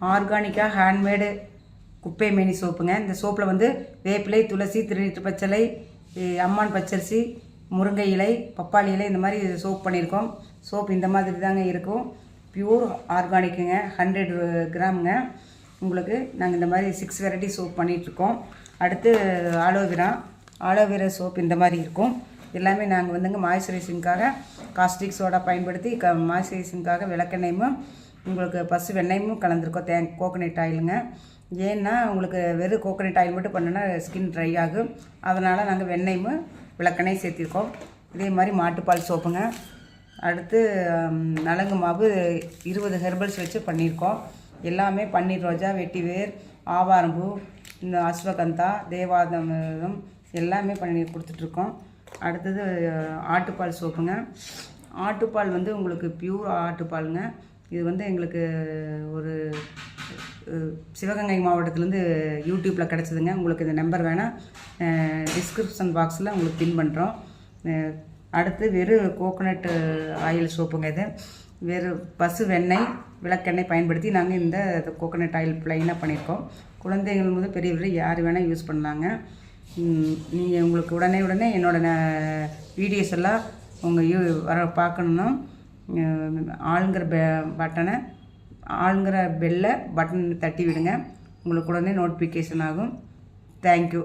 ஆர்கானிக்காக ஹேண்ட்மேடு குப்பை மேனி சோப்புங்க. இந்த சோப்பில் வந்து வேப்பிலை துளசி திருநீற்று பச்சளை அம்மான் பச்சரிசி முருங்கை இலை பப்பாளி இலை இந்த மாதிரி சோப் பண்ணியிருக்கோம். சோப் இந்த மாதிரி தாங்க இருக்கும். பியூர் ஆர்கானிக்குங்க. ஹண்ட்ரட் கிராமுங்க. உங்களுக்கு நாங்கள் இந்த மாதிரி சிக்ஸ் வெரைட்டி சோப் பண்ணிகிட்ருக்கோம் அடுத்து ஆலோவேரா. ஆலோவேரா சோப் இந்த மாதிரி இருக்கும். எல்லாமே நாங்கள் வந்துங்க மாய்ஸ்சரைசிங்காக காஸ்டிக் சோடா பயன்படுத்தி க மாய்ஸ்சரைசிங்காக விளக்கெண்ணெயும் உங்களுக்கு பசு வெண்ணெயும் கலந்துருக்கோம். தே கோகனட் ஆயிலுங்க ஏன்னா உங்களுக்கு வெறும் கோகனட் ஆயில் மட்டும் பண்ணோன்னா ஸ்கின் ட்ரை ஆகும். அதனால் நாங்கள் வெண்ணெயும் விளக்கெண்ணெய் சேர்த்திருக்கோம். இதே மாதிரி மாட்டுப்பால் சோப்புங்க. அடுத்து நலங்கு மாவு இருபது ஹெர்பல்ஸ் வச்சு பண்ணியிருக்கோம் எல்லாமே பன்னீர் ரோஜா வெட்டிவேர் ஆவாரம்பூ இந்த அஸ்வகந்தா தேவாதம் எல்லாமே பண்ணி கொடுத்துட்ருக்கோம். அடுத்தது ஆட்டுப்பால் சோப்புங்க. ஆட்டுப்பால் வந்து உங்களுக்கு பியூர் ஆட்டுப்பாலுங்க. இது வந்து எங்களுக்கு ஒரு சிவகங்கை மாவட்டத்துலேருந்து யூடியூப்பில் கிடச்சிதுங்க. உங்களுக்கு இந்த நம்பர் வேணால் டிஸ்கிரிப்ஷன் பாக்ஸில் உங்களுக்கு பின் பண்ணுறோம் அடுத்து வெறும் கோகோனட் ஆயில் சோப்புங்க இது. வெறும் பசு வெண்ணெய் விளக்கெண்ணெய் பயன்படுத்தி நாங்கள் இந்த கோகோனட் ஆயில் ப்ளைனாக பண்ணியிருக்கோம் குழந்தைகள் முதல் பெரியவர்கள் யார் வேணால் யூஸ் பண்ணலாங்க. நீங்கள் உங்களுக்கு உடனே உடனே என்னோட வீடியோஸ் எல்லாம் உங்கள் யூ வர பார்க்கணுன்னா ஆளுங்கிற பெ பட்டனை ஆளுங்கிற பெல்லை பட்டன் தட்டி விடுங்க. உங்களுக்கு உடனே நோட்டிஃபிகேஷன் ஆகும். தேங்க்யூ